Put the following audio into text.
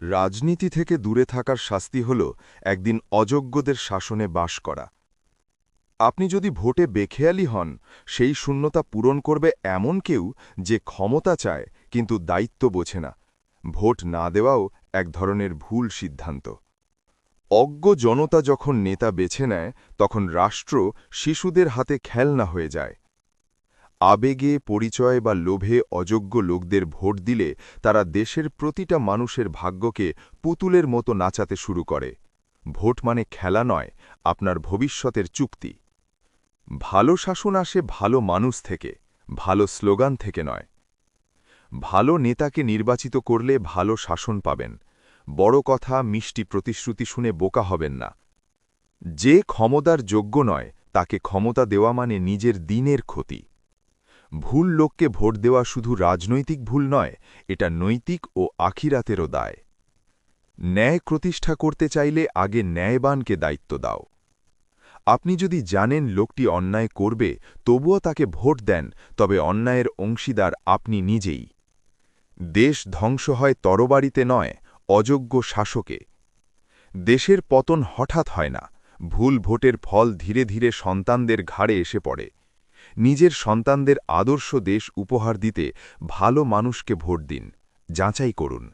রাজনীতি থেকে দূরে থাকার শাস্তি হল একদিন অযোগ্যদের শাসনে বাস করা। আপনি যদি ভোটে বেখেয়ালি হন, সেই শূন্যতা পূরণ করবে এমন কেউ যে ক্ষমতা চায় কিন্তু দায়িত্ব বোঝে না। ভোট না দেওয়াও এক ধরনের ভুল সিদ্ধান্ত। অজ্ঞ জনতা যখন নেতা বেছে নেয়, তখন রাষ্ট্র শিশুদের হাতে খেলনা হয়ে যায়। আবেগে, পরিচয় বা লোভে অযোগ্য লোকদের ভোট দিলে তারা দেশের প্রতিটা মানুষের ভাগ্যকে পুতুলের মতো নাচাতে শুরু করে। ভোট মানে খেলা নয়, আপনার ভবিষ্যতের চুক্তি। ভালো শাসন আসে ভালো মানুষ থেকে, ভালো স্লোগান থেকে নয়। ভালো নেতাকে নির্বাচিত করলে ভালো শাসন পাবেন। বড় কথা, মিষ্টি প্রতিশ্রুতি শুনে বোকা হবেন না। যে ক্ষমতার যোগ্য নয়, তাকে ক্ষমতা দেওয়া মানে নিজের দিনের ক্ষতি। ভুল লোককে ভোট দেওয়া শুধু রাজনৈতিক ভুল নয়, এটা নৈতিক ও আখিরাতেরও দায়। ন্যায় প্রতিষ্ঠা করতে চাইলে আগে ন্যায়বানকে দায়িত্ব দাও। আপনি যদি জানেন লোকটি অন্যায় করবে, তবুও তাকে ভোট দেন, তবে অন্যায়ের অংশীদার আপনি নিজেই। দেশ ধ্বংস হয় তরবারিতে নয়, অযোগ্য শাসকে। দেশের পতন হঠাৎ হয় না, ভুল ভোটের ফল ধীরে ধীরে সন্তানদের ঘাড়ে এসে পড়ে। নিজের সন্তানদের আদর্শ দেশ উপহার দিতে ভালো মানুষকে ভোট দিন যাচাই করুন।